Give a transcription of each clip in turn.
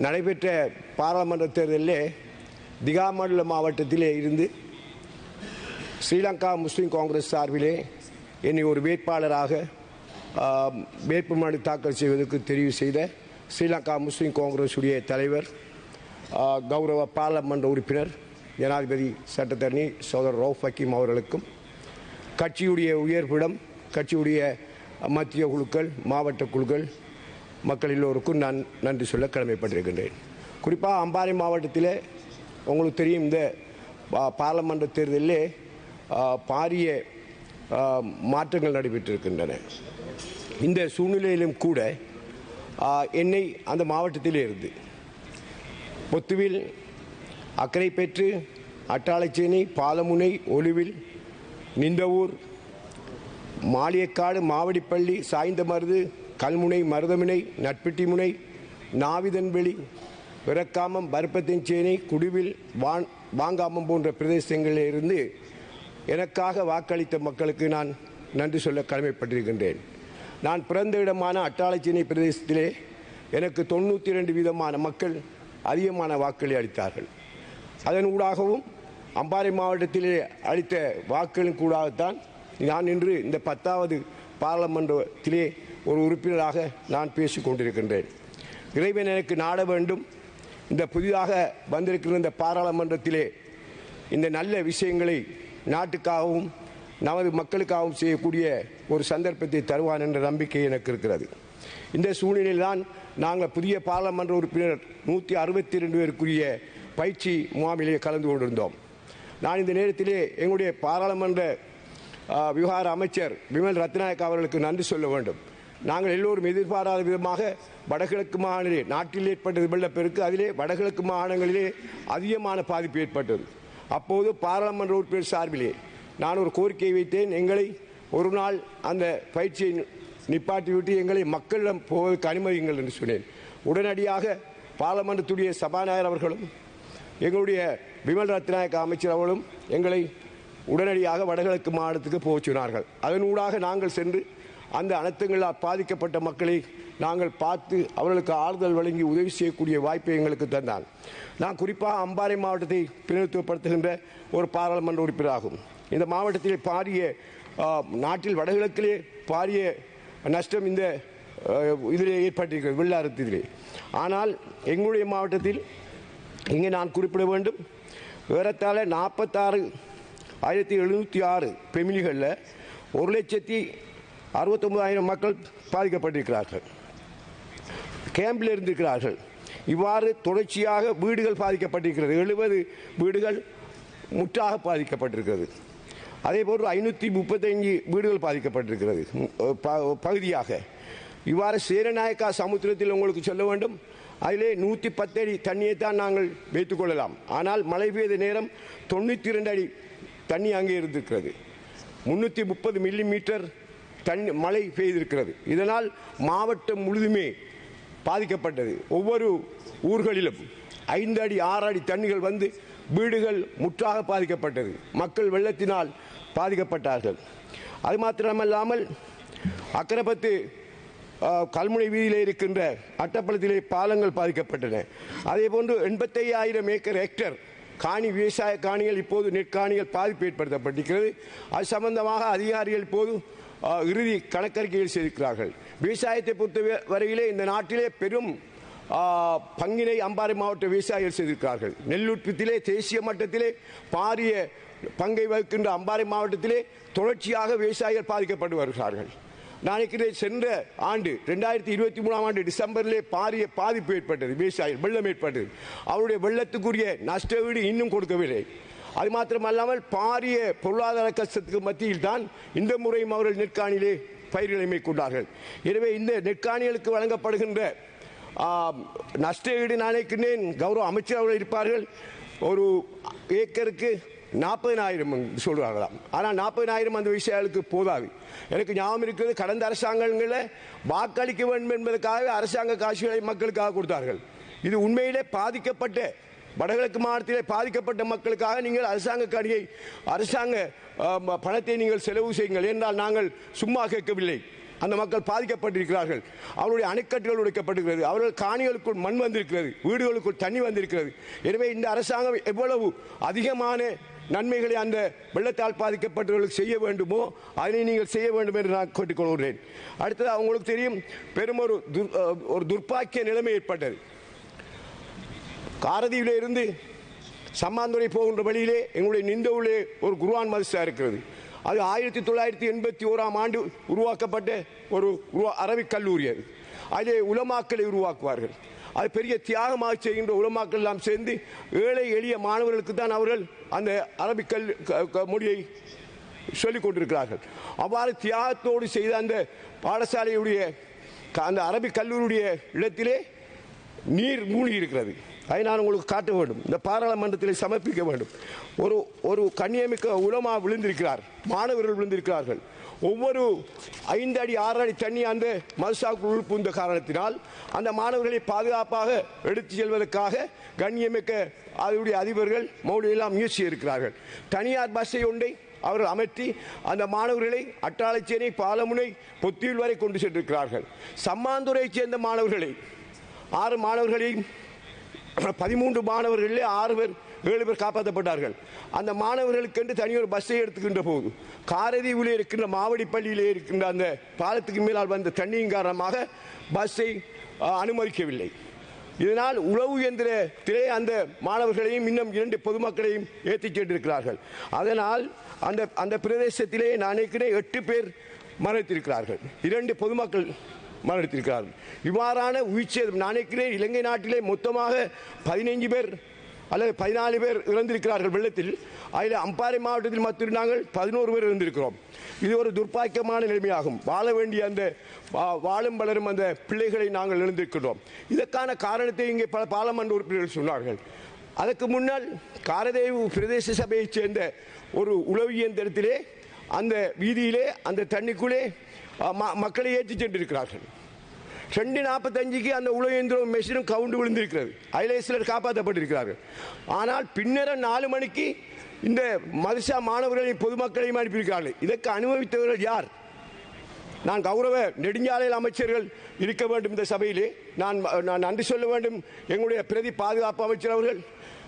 நடைபெற்ற பாராளுமன்ற தேர்தலிலே திகாமண்டல மாவட்டத்திலே இருந்து ஸ்ரீலங்கா முஸ்லீம் காங்கிரஸ் சார்பிலே என்னை ஒரு வேட்பாளராக வேட்புமனு தாக்கல் செய்வதற்கு தெரிவு செய்த ஸ்ரீலங்கா முஸ்லீம் காங்கிரஸுடைய தலைவர் கௌரவ பாராளுமன்ற உறுப்பினர் ஜனாதிபதி சட்டத்தரணி சோதர் ரவுஃப் ஹக்கீம் அவர்களுக்கும் கட்சியுடைய உயர்பிடம் கட்சியுடைய மத்திய குழுக்கள் மாவட்ட குழுக்கள் மக்கள் எல்லோருக்கும் நான் நன்றி சொல்ல கடமைப்பட்டிருக்கின்றேன். குறிப்பாக அம்பாறை மாவட்டத்தில் உங்களுக்கு தெரியும் இந்த பாராளுமன்ற தேர்தலிலே பாரிய மாற்றங்கள் நடைபெற்றிருக்கின்றன. இந்த சூழ்நிலையிலும் கூட என்னை அந்த மாவட்டத்திலே இருந்து பொத்துவில் அக்கரை பெற்று அட்டாளைச்சேனை பாலமுனை ஒலுவில் நிந்தவூர் மாளியக்காடு மாவடிப்பள்ளி சாய்ந்தமருது கல்முனை மருதமுனை நட்பிட்டிமுனை நாவிதன்வெளி விரக்காமம் பருப்பத்தஞ்சேனை குடுவில் வான் வாங்காமம் போன்ற பிரதேசங்களில் இருந்து எனக்காக வாக்களித்த மக்களுக்கு நான் நன்றி சொல்ல கடமைப்பட்டிருக்கின்றேன். நான் பிறந்த இடமான அட்டாளச்சேனை பிரதேசத்திலே எனக்கு தொண்ணூற்றி ரெண்டு வீதமான மக்கள் அதிகமான வாக்களை அளித்தார்கள். அதன் ஊடாகவும் அம்பாறை மாவட்டத்திலே அளித்த வாக்குகளின் கூடாகத்தான் நான் இன்று இந்த பத்தாவது பாராளுமன்றத்திலே ஒரு உறுப்பினராக நான் பேசிக் கொண்டிருக்கின்றேன். இறைவன் எனக்கு நாட வேண்டும். இந்த புதிதாக வந்திருக்கிற இந்த பாராளுமன்றத்திலே இந்த நல்ல விஷயங்களை நாட்டுக்காகவும் நமது மக்களுக்காகவும் செய்யக்கூடிய ஒரு சந்தர்ப்பத்தை தருவான் என்ற நம்பிக்கை எனக்கு இருக்கிறது. இந்த சூழ்நிலையில்தான் நாங்கள் புதிய பாராளுமன்ற உறுப்பினர் நூற்றி அறுபத்தி ரெண்டு பேருக்குரிய பயிற்சி முகாமிலே கலந்து கொண்டிருந்தோம். நான் இந்த நேரத்திலே எங்களுடைய பாராளுமன்ற விவகார அமைச்சர் விமல் ரத்நாயக் அவர்களுக்கு நன்றி சொல்ல வேண்டும். நாங்கள் எல்லோரும் எதிர்பாராத விதமாக வடகிழக்கு மாநில நாட்டில் ஏற்பட்டது வெள்ளப்பெருக்கு அதிலே வடகிழக்கு மாநிலங்களிலே அதிகமான பாதிப்பு ஏற்பட்டது. அப்போது பாராளுமன்ற உறுப்பினர் சார்பிலே நான் ஒரு கோரிக்கை வைத்தேன். எங்களை ஒரு நாள் அந்த பயிற்சியை நிப்பாட்டிவிட்டு எங்களை மக்களிடம் போவதற்கு அனுமதியுங்கள் என்று சொன்னேன். உடனடியாக பாராளுமன்றத்துடைய சபாநாயகர் அவர்களும் எங்களுடைய விமல் ரத்நாயக்க அமைச்சர் அவர்களும் எங்களை உடனடியாக வடகிழக்கு மாநிலத்துக்கு போகச் சொன்னார்கள். நாங்கள் சென்று அந்த அனர்த்தங்களால் பாதிக்கப்பட்ட மக்களை நாங்கள் பார்த்து அவர்களுக்கு ஆறுதல் வழங்கி உதவி செய்யக்கூடிய வாய்ப்பை எங்களுக்கு தந்தான் நான் குறிப்பாக அம்பாறை மாவட்டத்தை பிரதிநிதித்துவப்படுத்துகின்ற ஒரு பாராளுமன்ற உறுப்பினராகும். இந்த மாவட்டத்தில் பாரிய நாட்டில் வடகிழக்கிலே பாரிய நஷ்டம் இந்த இதில் ஏற்பட்டிருக்கிறது வெள்ளாரத்திலே ஆனால் எங்களுடைய மாவட்டத்தில் இங்கே நான் குறிப்பிட வேண்டும். ஏறத்தாழ நாற்பத்தாறு ஆயிரத்தி எழுநூற்றி ஆறு பெமிலிகளில் ஒரு லட்சத்தி அறுபத்தொம்பதாயிரம் மக்கள் பாதிக்கப்பட்டிருக்கிறார்கள். கேம்பில் இருந்திருக்கிறார்கள். இவ்வாறு தொடர்ச்சியாக வீடுகள் பாதிக்கப்பட்டிருக்கிறது. எழுபது வீடுகள் முற்றாக பாதிக்கப்பட்டிருக்கிறது. அதே ஐநூற்றி முப்பத்தஞ்சு வீடுகள் பாதிக்கப்பட்டிருக்கிறது. ப- பகுதியாக. இவ்வாறு சேரநாயக்கா சமுத்திரத்தில் உங்களுக்கு சொல்ல வேண்டும். அதிலே நூற்றி பத்தடி தண்ணியை தான் நாங்கள் வைத்துக்கொள்ளலாம் ஆனால் மழை பெய்த நேரம் தொண்ணூற்றி ரெண்டு அடி தண்ணி அங்கே இருந்திருக்கிறது. முன்னூற்றி முப்பது மில்லி மீட்டர் தண்ணி மழை பெய்திருக்கிறது. இதனால் மாவட்டம் முழுதுமே பாதிக்கப்பட்டது. ஒவ்வொரு ஊர்களிலும் ஐந்து அடி ஆறு அடி தண்ணிகள் வந்து வீடுகள் முற்றாக பாதிக்கப்பட்டது. மக்கள் வெள்ளத்தினால் பாதிக்கப்பட்டார்கள். அது மாத்திரமல்லாமல் அக்கரப்பத்து கல்முனை வீதியில் இருக்கின்ற அட்டப்பளத்திலே பாலங்கள் பாதிக்கப்பட்டன. அதே போன்று எண்பத்தையாயிரம் ஏக்கர் ஹெக்டர் காணி விவசாய காணிகள் இப்போது நெற்காணிகள் பாதிப்பு ஏற்படுத்தப்பட்டிருக்கிறது அது சம்பந்தமாக அதிகாரிகள் இப்போது இறுதி கணக்கறிக்கைகள் செய்திருக்கிறார்கள். விவசாயத்தை பொறுத்த வரையிலே இந்த நாட்டிலே பெரும் பங்கினை அம்பாறை மாவட்ட விவசாயிகள் செய்திருக்கிறார்கள். நெல் உற்பத்தியிலே தேசிய மட்டத்திலே பாரிய பங்கை வகிக்கின்ற அம்பாறை மாவட்டத்திலே தொடர்ச்சியாக விவசாயிகள் பாதிக்கப்பட்டு வருகிறார்கள் நான் சென்ற ஆண்டு ரெண்டாயிரத்தி இருபத்தி மூணாம் ஆண்டு டிசம்பரிலே பாரிய பாதிப்பு ஏற்பட்டது விவசாயிகள் வெள்ளம் ஏற்பட்டது. அவருடைய வெள்ளத்துக்குரிய நஷ்ட வீடு இன்னும் கொடுக்கவில்லை. அது மாத்திரமல்லாமல் பாரிய பொருளாதார கஷ்டத்துக்கு மத்தியில் தான் இந்த முறையும் அவர்கள் நெற்காணியிலே பயிர்களை மேற்கொண்டார்கள் எனவே இந்த நெற்காணிகளுக்கு வழங்கப்படுகின்ற நஷ்ட ஈடு நாளைக்கு கௌரவ அமைச்சர் அவர்கள் இருப்பார்கள். ஒரு ஏக்கருக்கு நாற்பதினாயிரம் சொல்கிறார்களாம் ஆனால் நாற்பதினாயிரம் அந்த விஷயங்களுக்கு போதாது. எனக்கு ஞாபகம் இருக்கிறது கடந்த அரசாங்கங்களில் வாக்களிக்க வேண்டும் என்பதற்காக அரசாங்க காசுகளை மக்களுக்காக கொடுத்தார்கள். இது உண்மையிலே பாதிக்கப்பட்ட வடகிழக்கு மாநிலத்திலே பாதிக்கப்பட்ட மக்களுக்காக நீங்கள் அரசாங்க கணியை அரசாங்க பணத்தை நீங்கள் செலவு செய்யுங்கள். என்றால் நாங்கள் சும்மா கேட்கவில்லை. அந்த மக்கள் பாதிக்கப்பட்டிருக்கிறார்கள். அவருடைய அணைக்கட்டுகள் உடைக்கப்பட்டிருக்கிறது. அவர்கள் காணிகளுக்குள் மண் வந்திருக்கிறது. வீடுகளுக்குள் தண்ணி வந்திருக்கிறது. எனவே இந்த அரசாங்கம் எவ்வளவு அதிகமான நன்மைகளை அந்த வெள்ளத்தால் பாதிக்கப்பட்டவர்களுக்கு செய்ய வேண்டுமோ அதனை நீங்கள் செய்ய வேண்டும் என்று நான் கேட்டுக்கொள்கிறேன். அடுத்தது அவங்களுக்கு தெரியும் பெரும் ஒரு துர்- ஒரு துர்ப்பாக்கிய நிலைமை ஏற்பட்டது. காரதீவிலே இருந்து சம்மாந்துறை போகின்ற வழியிலே எங்களுடைய நிந்தவுலே ஒரு குருவான் மதரசா இருக்கிறது. அது ஆயிரத்தி தொள்ளாயிரத்தி எண்பத்தி ஓராம் ஆண்டு உருவாக்கப்பட்ட ஒரு உருவா அரபிக் கல்லூரி அது. அதிலே உலமாக்களை உருவாக்குவார்கள். அது பெரிய தியாகமாக செய்கின்ற உலமாக்கள் எல்லாம் சேர்ந்து ஏழை எளிய மாணவர்களுக்கு தான் அவர்கள் அந்த அரபிக் கல் க- க- மொழியை சொல்லிக் கொண்டிருக்கிறார்கள். அவ்வாறு தியாகத்தோடு செய்த அந்த பாடசாலையுடைய அந்த அரபிக் கல்லூரியுடைய இடத்திலே நீர் மூழ்கி இருக்கிறது அதை நான் உங்களுக்கு காட்ட வேண்டும். இந்த பாராளுமன்றத்தில் சமர்ப்பிக்க வேண்டும். ஒரு ஒரு கண்ணியமிக்க உலமா விழுந்திருக்கிறார். மாணவர்கள் விழுந்திருக்கிறார்கள். ஒவ்வொரு ஐந்து அடி ஆறு அடி தண்ணி அந்த மதுசாவுக்கு உள்புந்த காரணத்தினால் அந்த மாணவர்களை பாதுகாப்பாக எடுத்து செல்வதற்காக கண்ணியமிக்க அதனுடைய அதிபர்கள் மௌலியெல்லாம் முயற்சி இருக்கிறார்கள் தனியார் பஸ்ஸை ஒன்றை அவர்கள் அமர்த்தி அந்த மாணவர்களை அட்டாளச்சேனை பாலமுனை பொத்தியில் வரை கொண்டு சென்றிருக்கிறார்கள். சம்மாந்துரையைச் சேர்ந்த மாணவர்களை ஆறு மாணவர்களையும் பதிமூன்று மாணவர்களிலே ஆறு பேர் ஏழு பேர் காப்பாற்றப்பட்டார்கள். அந்த மாணவர்களுக்கென்று தனியொரு பஸ்ஸை எடுத்துக்கின்ற போது காரதீவிலே இருக்கின்ற மாவடி பள்ளியிலே இருக்கின்ற அந்த பாலத்துக்கு மேலால் வந்த தண்ணியின் காரணமாக பஸ்ஸை அனுமதிக்கவில்லை. இதனால் உளவு இயந்திரத்திலே அந்த மாணவர்களையும் இன்னும் இரண்டு பொதுமக்களையும் ஏற்றிச் சென்றிருக்கிறார்கள் அதனால் அந்த அந்த பிரதேசத்திலே நான் நினைக்கிறேன் எட்டு பேர் மறைத்திருக்கிறார்கள். இரண்டு பொதுமக்கள் மரணித்திருக்கிறார்கள் இவ்வாறான உயிர்ச்சேதம் நான் நினைக்கிறேன் இலங்கை நாட்டிலே மொத்தமாக பதினைஞ்சு பேர் அல்லது பதினாலு பேர் இறந்திருக்கிறார்கள் வெள்ளத்தில். அதில் அம்பாறை மாவட்டத்தில் மட்டும் நாங்கள் பதினோரு பேர் இருந்திருக்கிறோம் இது ஒரு துர்ப்பாக்கியமான நிலைமையாகும். வாழ வேண்டிய அந்த வா- வாழும் வளரும் அந்த பிள்ளைகளை நாங்கள் இழந்திருக்கிறோம் இதற்கான காரணத்தை இங்கே பல பாராளுமன்ற உறுப்பினர்கள் சொன்னார்கள். அதற்கு முன்னால் காரதேவு பிரதேச சபையைச் சேர்ந்த ஒரு உளவு இயந்திரத்திலே அந்த வீதியிலே அந்த தண்ணிக்குள்ளே மக்களை ஏற்றி சென்றிருக்கிறார்கள் ரெண்டு நாற்பத்தஞ்சுக்கு அந்த உலகேந்திரம் மெஷினும் கவுண்டு விழுந்திருக்கிறது அதிலே சிலர் காப்பாற்றப்பட்டிருக்கிறார்கள் ஆனால் பின்னர நாலு மணிக்கு இந்த மதுசா மாணவர்களையும் பொதுமக்களையும் அனுப்பியிருக்கிறார்கள் இதற்கு அனுபவித்தவர்கள் யார் நான் கௌரவ நெடுஞ்சாலையில் அமைச்சர்கள் இருக்க வேண்டும் இந்த சபையிலே நான் நான் நன்றி சொல்ல வேண்டும் எங்களுடைய பிரதி பாதுகாப்பு அமைச்சர் அவர்கள்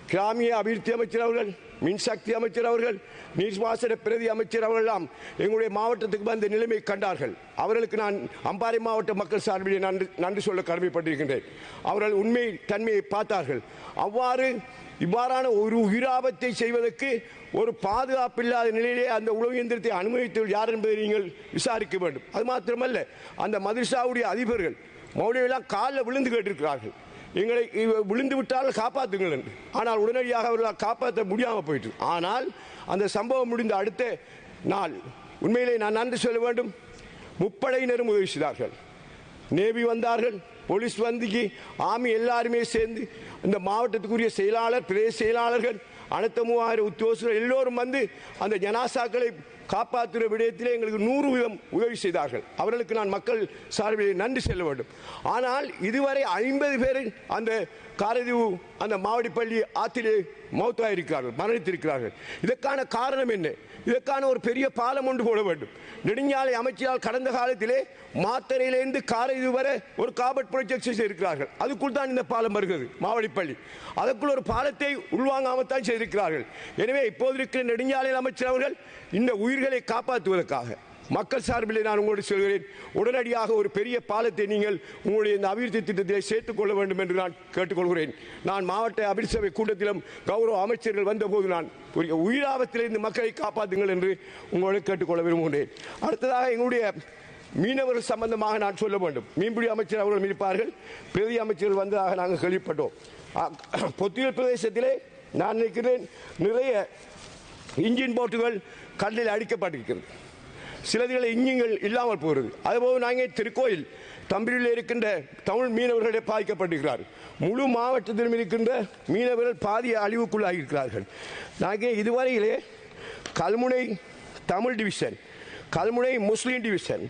கிராமிய அபிவிருத்தி அமைச்சர் அவர்கள் மின்சக்தி அமைச்சர் அவர்கள் நீர்ப்பாசன பிரதி அமைச்சர் அவர்களெல்லாம் எங்களுடைய மாவட்டத்துக்கு வந்த நிலைமை கண்டார்கள். அவர்களுக்கு நான் அம்பாறை மாவட்ட மக்கள் சார்பில் நன்றி நன்றி சொல்ல கடமைப்பட்டிருக்கின்றேன். அவர்கள் உண்மை தன்மையை பார்த்தார்கள். அவ்வாறு இவ்வாறான ஒரு உயிராபத்தை செய்வதற்கு ஒரு பாதுகாப்பு இல்லாத நிலையிலே அந்த உளவு இயந்திரத்தை அனுமதித்தவர் யார் என்பதை நீங்கள் விசாரிக்க வேண்டும். அது மாத்திரமல்ல அந்த மதுரசாவுடைய அதிபர்கள் மௌலியெல்லாம் காலில் விழுந்து கேட்டிருக்கிறார்கள். எங்களை விழுந்து விட்டால் காப்பாற்றுங்கள் ஆனால் உடனடியாக அவர்களால் காப்பாற்ற முடியாமல் போயிட்டு ஆனால் அந்த சம்பவம் முடிந்த அடுத்த நாள் உண்மையிலே நான் நன்றி சொல்ல வேண்டும். முப்படையினரும் உதவி செய்தார்கள். நேவி வந்தார்கள் போலீஸ் வந்திக்கு ஆமி எல்லாருமே சேர்ந்து இந்த மாவட்டத்துக்குரிய செயலாளர் பிரதேச செயலாளர்கள் அனைத்து மூவாயிரம் உத்தியோகஸ்தர்கள் எல்லோரும் வந்து அந்த ஜனாசாக்களை காப்பாற்றுகிற விடயத்திலே எங்களுக்கு நூறு வீதம் உதவி செய்தார்கள். அவர்களுக்கு நான் மக்கள் சார்பில் நன்றி செல்ல வேண்டும். ஆனால் இதுவரை ஐம்பது பேர் அந்த காரதீவு அந்த மாவடிப்பள்ளி ஆற்றிலே மௌத்தாயிருக்கிறார்கள் மரணித்திருக்கிறார்கள். இதற்கான காரணம் என்ன? இதற்கான ஒரு பெரிய பாலம் ஒன்று போட வேண்டும். நெடுஞ்சாலை அமைச்சரால் கடந்த காலத்திலே மாத்தரையிலிருந்து காரைது வரை ஒரு காபட் ப்ரொஜெக்ட் செய்திருக்கிறார்கள். அதுக்குள் தான் இந்த பாலம் வருகிறது மாவடிப்பள்ளி. அதற்குள் ஒரு பாலத்தை உள்வாங்காமல் தான் செய்திருக்கிறார்கள். எனவே இப்போது இருக்கிற நெடுஞ்சாலை அமைச்சர் அவர்கள் இந்த உயிர்களை காப்பாற்றுவதற்காக மக்கள் சார்பில் நான் உங்களோடு சொல்கிறேன். உடனடியாக ஒரு பெரிய பாலத்தை நீங்கள் உங்களுடைய இந்த அபிவிருத்தி திட்டத்திலே சேர்த்துக் கொள்ள வேண்டும் என்று நான் கேட்டுக்கொள்கிறேன். நான் மாவட்ட அபிவிருத்தி சபை கூட்டத்திலும் கௌரவ அமைச்சர்கள் வந்தபோது நான் ஒரு உயிராபத்திலிருந்து மக்களை காப்பாற்றுங்கள் என்று உங்களை கேட்டுக்கொள்ள விரும்புகிறேன். அடுத்ததாக எங்களுடைய மீனவர்கள் சம்பந்தமாக நான் சொல்ல வேண்டும். மீன்பிடி அமைச்சர் அவர்கள் இருப்பார்கள். பிரதி அமைச்சர்கள் வந்ததாக நாங்கள் கேள்விப்பட்டோம். அ- பொத்தியல் பிரதேசத்திலே நான் நினைக்கிறேன் நிறைய இன்ஜின் போட்டுகள் கடலில் அடிக்கப்பட்டிருக்கிறது. சிலதுகளை இங்கிங்கள் இல்லாமல் போகிறது. அதுபோல் நாங்கள் திருக்கோயில் தம்பியில் இருக்கின்ற தமிழ் மீனவர்களே பாதிக்கப்பட்டிருக்கிறார். முழு மாவட்டத்திலும் இருக்கின்ற மீனவர்கள் பாதிய அழிவுக்குள்ளாகியிருக்கிறார்கள். நாங்கள் இதுவரையிலே Kalmunai Tamil division Kalmunai Muslim division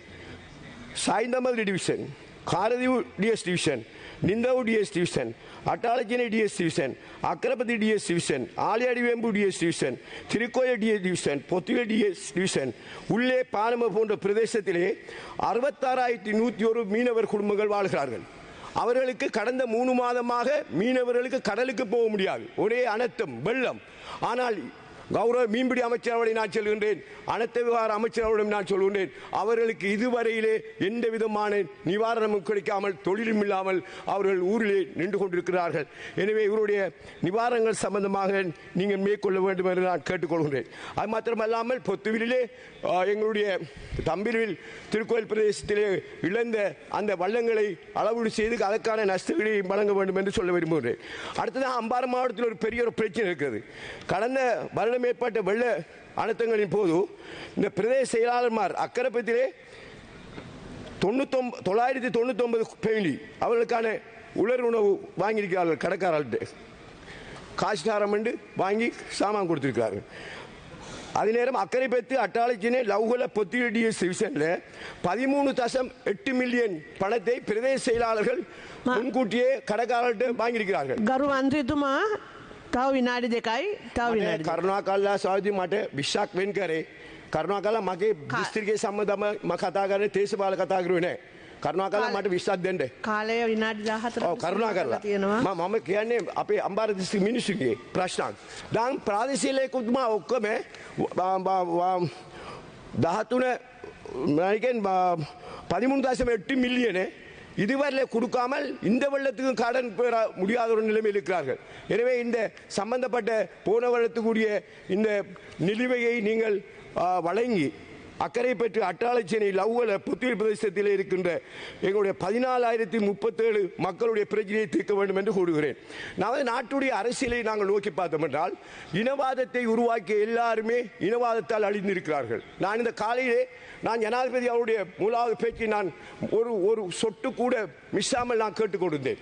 சாய்ந்தமல் division Karaitivu DS division નિંદાઉ ડીએસ ડિવિઝન અટાળજીની DS division અક્રપતિ DS division Alayadivembu DS division திருக்கோய DS division பொத்துவே டிஎஸ் டிவிஷன் உள்ளே பானம போன்ற பிரதேசத்திலே அறுபத்தாறாயிரத்தி நூற்றி ஒரு மீனவர் குடும்பங்கள் வாழ்கிறார்கள். அவர்களுக்கு கடந்த மூணு மாதமாக மீனவர்களுக்கு கடலுக்கு போக முடியாது. ஒரே அனர்த்தம் வெள்ளம். ஆனால் கௌரவ மீன்பிடி அமைச்சர் அவர்களை நான் சொல்கின்றேன். அனைத்து விவகார அமைச்சர் அவர்களிடம் நான் சொல்கின்றேன். அவர்களுக்கு இதுவரையிலே எந்த விதமான நிவாரணமும் கிடைக்காமல் தொழிலும் இல்லாமல் அவர்கள் ஊரிலே நின்று கொண்டிருக்கிறார்கள். எனவே இவருடைய நிவாரணங்கள் சம்பந்தமாக நீங்கள் மேற்கொள்ள வேண்டும் என்று நான் கேட்டுக்கொள்கின்றேன். அது மாத்திரமல்லாமல் பொத்துவிலே எங்களுடைய தம்பிரில் திருக்கோயில் பிரதேசத்திலே இழந்த அந்த வள்ளங்களை அளவீடு செய்து அதற்கான நஷ்டங்களை வழங்க வேண்டும் என்று சொல்ல விரும்புகிறேன் அடுத்ததாக அம்பாறை மாவட்டத்தில் ஒரு பெரிய ஒரு பிரச்சனை இருக்கிறது. கடந்த ஆயிரங்களும் மேற்பட்ட வெள்ள அழுத்தங்களின் போது இந்த பிரதேச செயலாளர்மார் அக்கரப்பத்திலே தொண்ணூத்தொம்ப தொள்ளாயிரத்தி தொண்ணூத்தொன்பது ஃபேமிலி அவர்களுக்கான உலர் உணவு வாங்கியிருக்கிறார்கள் கடைக்காரர்கிட்ட. காசுகாரம் வாங்கி சாமான் கொடுத்திருக்கிறார்கள். அதே நேரம் அக்கரைப்பத்து அட்டாளச்சினை லவ்குல பொத்தியடிய டிவிஷனில் பதிமூணு தசம் எட்டு மில்லியன் பணத்தை பிரதேச செயலாளர்கள் முன்கூட்டியே கடைக்காரர்கிட்ட வாங்கியிருக்கிறார்கள். கர்வ அன்றிதுமா? තව විනාඩි දෙකයි තව විනාඩි කරුණා කල්ලා සාවිදි මට විශ්වාස වෙන් කරේ. කරුණා කල්ලා මගේ දිස්ත්‍රික්කයේ සම්බන්ධම මම කතා කරන්නේ තේසපාල කතා කරුවේ නෑ. කරුණා කල්ලා මට විශ්වාස දෙන්න. කාලය විනාඩි 14 ඔව් කරුණා කල්ලා තියෙනවා. මම කියන්නේ අපේ අම්බාර දිස්ත්‍රික් මිනිස්සුගේ ප්‍රශ්නක්. දැන් ප්‍රාදේශීය ලේකම්තුමා ඔක්කොම දහතුන මයිකෙන් පදිමුණු දශම එට්ටි මිලියනේ. இதுவரையில் கொடுக்காமல் இந்த வெள்ளத்துக்கும் கடன் பெற முடியாத ஒரு நிலைமையில் இருக்கிறார்கள். எனவே இந்த சம்பந்தப்பட்ட போன வருடத்துக்குரிய இந்த நிலுவையை நீங்கள் வழங்கி அக்கறை பெற்று அட்டாளச்சேனை லவ்வல புத்தூர் பிரதேசத்தில் இருக்கின்ற எங்களுடைய பதினாலாயிரத்தி முப்பத்தேழு மக்களுடைய பிரச்சனையை தீர்க்க வேண்டும் என்று கூறுகிறேன். நமது நாட்டுடைய அரசியலை நாங்கள் நோக்கி பார்த்தோம் என்றால் இனவாதத்தை உருவாக்கிய எல்லாருமே இனவாதத்தால் அழிந்திருக்கிறார்கள். நான் இந்த காலையிலே நான் ஜனாதிபதி அவருடைய முதலாவது பேச்சை நான் ஒரு ஒரு சொட்டு கூட மிஸ்ஸாமல் நான் கேட்டுக்கொண்டிருந்தேன்.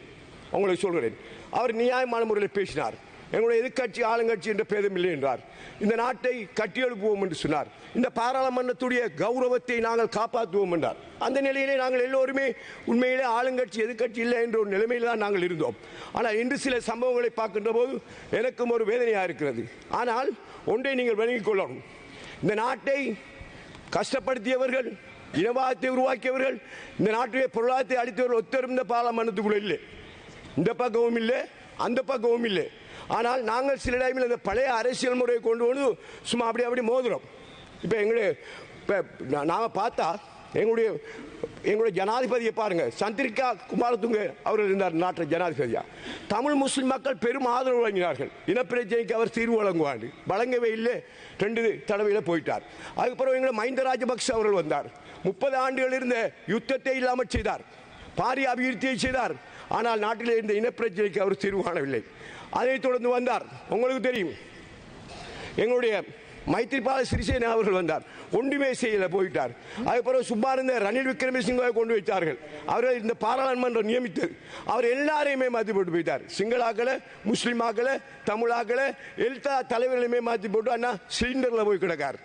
அவங்களுக்கு சொல்கிறேன். அவர் நியாயமான முறையில் பேசினார். எங்களுடைய எதிர்க்கட்சி ஆளுங்கட்சி என்ற பேதம் இல்லை என்றார். இந்த நாட்டை கட்டியெழுப்புவோம் என்று சொன்னார். இந்த பாராளுமன்றத்துடைய கௌரவத்தை நாங்கள் காப்பாற்றுவோம் என்றார். அந்த நிலையிலே நாங்கள் எல்லோருமே உண்மையிலே ஆளுங்கட்சி எதிர்கட்சி இல்லை என்ற ஒரு நிலைமையில் தான் நாங்கள் இருந்தோம். ஆனால் இன்று சில சம்பவங்களை பார்க்கின்ற போது எனக்கும் ஒரு வேதனையாக இருக்கிறது. ஆனால் ஒன்றை நீங்கள் விளங்கிக் கொள்ளணும். இந்த நாட்டை கஷ்டப்படுத்தியவர்கள் இனவாதத்தை உருவாக்கியவர்கள் இந்த நாட்டுடைய பொருளாதாரத்தை அளித்தவர்கள் ஒத்தரும் இந்த பாராளுமன்றத்துக்குள்ள இல்லை. இந்த பக்கமும் இல்லை அந்த பக்கமும் இல்லை. ஆனால் நாங்கள் சில டைமில் இந்த பழைய அரசியல் முறையை கொண்டு வந்து சும்மா அப்படி அப்படி மோதுறோம் இப்போ எங்களுடைய இப்போ நாம் பார்த்தா எங்களுடைய எங்களுடைய ஜனாதிபதியை பாருங்கள் சந்திரிகா குமாரதுங்க அவர் இருந்தார் நாட்டு ஜனாதிபதியாக தமிழ் முஸ்லீம் மக்கள் பெரும் ஆதரவு வழங்கினார்கள். இனப்பிரச்சனைக்கு அவர் தீர்வு வழங்குவார். வழங்கவே இல்லை. ரெண்டு தடவையில் போயிட்டார். அதுக்கப்புறம் எங்களை மஹிந்த ராஜபக்ஷ அவர்கள் வந்தார். முப்பது ஆண்டுகள் இருந்த யுத்தத்தை இல்லாமல் செய்தார். பாரிய அபிவிருத்தியை செய்தார். ஆனால் நாட்டில் இருந்த இனப்பிரச்சனைக்கு அவர் தீர்வு காணவில்லை. அதைத் தொடர்ந்து வந்தார். உங்களுக்கு தெரியும். எங்களுடைய மைத்திரிபால சிறிசேனா அவர்கள் வந்தார். ஒன்றுமே செய்யல போயிட்டார். அதுக்கப்புறம் சும்மா இருந்த ரணில் விக்ரமசிங்கவை கொண்டு வைத்தார்கள். அவர்கள் இந்த பாராளுமன்றம் நியமித்தது அவர் எல்லாரையுமே மாற்றி போட்டு போயிட்டார். சிங்களாக்களை முஸ்லீமாக்களை தமிழாக்களை எல்லா தலைவர்களையுமே மாற்றி போட்டு அண்ணா சிலிண்டரில் போய் கிடக்கார்.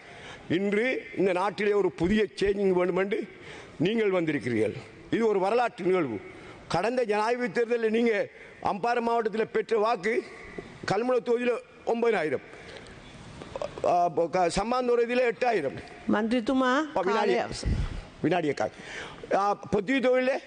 இன்று இந்த நாட்டிலே ஒரு புதிய சேஞ்சிங் வேண்டும் என்று நீங்கள் வந்திருக்கிறீர்கள். இது ஒரு வரலாற்று நிகழ்வு. கடந்த ஜனாதிபதி தேர்தலில் நீங்கள் அம்பாறை மாவட்டத்தில் பெற்ற வாக்கு கல்முனை தொகுதியில் ஒன்பதாயிரம். சம்மாந்தூர் இதில் எட்டாயிரம். மந்திரி துமா வினாடி. வினாடியக்கா பொத்தி தொழிலில்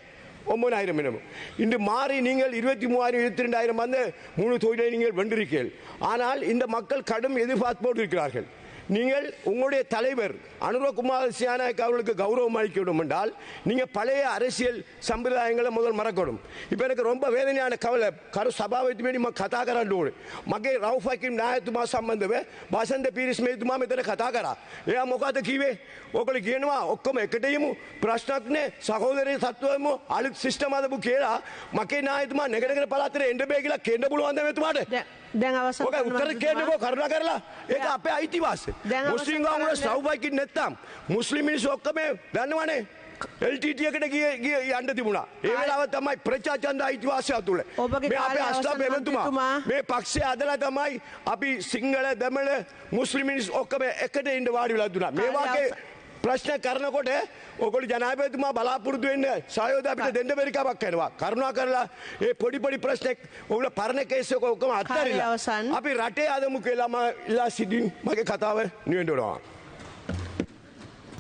ஒன்பதாயிரம் என்னமோ. இன்று மாறி நீங்கள் இருபத்தி மூவாயிரம் இருபத்தி ரெண்டாயிரம் வந்து மூணு தொழிலை நீங்கள் வென்றிருக்கீர்கள் ஆனால் இந்த மக்கள் கடும் எதிர்பார்ப்போடு இருக்கிறார்கள். நீங்கள் உங்களுடைய தலைவர் அனுரகுமார் சியானாய்க்கு அவர்களுக்கு கௌரவம் அளிக்க வேண்டும் என்றால் நீங்கள் பழைய அரசியல் சம்பிரதாயங்களை முதல் மறக்கணும் இப்போ எனக்கு ரொம்ப வேதனையான கவலை கரு சபாவத்து மேடி ම කතා කරන්න ඕනේ. මගේ රව්ෆකින් නායතුමා සම්බන්ධව බසන්ත පිරිස් මේතුමා මෙතන කතා කරා. එයා මොකද කිවේ ඕකල කියනවා ඔක්කොම එකට යමු ප්‍රශ්නක් නෑ සහෝදරය සත්වයමු අලුත් සිස්ටම අදපු කියලා මගේ නායතුමා නැගනගෙන පළාතට එන්න බෑ කියලා කියන්න පුළුවන්ද මෙතුමාට? දැන් අවසන් ඔක උත්තර කියන්නකෝ කරුණා කරලා ඒක අපේ අයිතිවාසිය. මුස්ලිම් ගාමුල. ස්ටව්බයිකින් නැත්තම් මුස්ලිම් මිනිස්සු ඔක්කොම දන්නවනේ LTT එකට ගිය ගිය යන්න තිබුණා. ඒ වෙලාව තමයි ප්‍රජාචන්ද අයිතිවාසිය තුල. මේ අපේ කාලය අස්ථා අවසන් බෙලතුමා මන්ත්‍රීතුමා. මේ පක්ෂය අදලා තමයි අපි සිංහල දෙමළ මුස්ලිම් මිනිස්සු ඔක්කොම එකට ඉන්න වාඩි වෙලා දුනා. මේ වාගේ. ප්‍රශ්න කරනකොට ඔකොල ජනාපතිතුමා බලාපොරොත්තු වෙන්න සයෝද අපිට දෙන්න බැරිකාවක් කරනවා කරුණා කරලා ඒ පොඩි පොඩි ප්‍රශ්නයක් ඔගුල පරණ කේසක ඔක්කම කාලය අත්තරලා අවසන්. අපි රටේ අදමු කියලාම ඉල්ලා සිටින් මගේ කතාව නිවෙන්ඩනවා.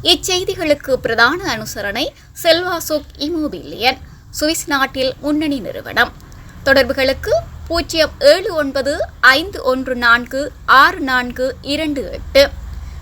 இச்செய்திகளுக்கு பிரதான அனுசரணை செல்வாசோக் இமோபிலியன் சுவிஸ் நாட்டில் முன்னணி நிறுவனம் தொடர்புகளுக்கு பூஜ்ஜியம் ஏழு ஒன்பது ஐந்து ஒன்று நான்கு ஆறு நான்கு இரண்டு எட்டு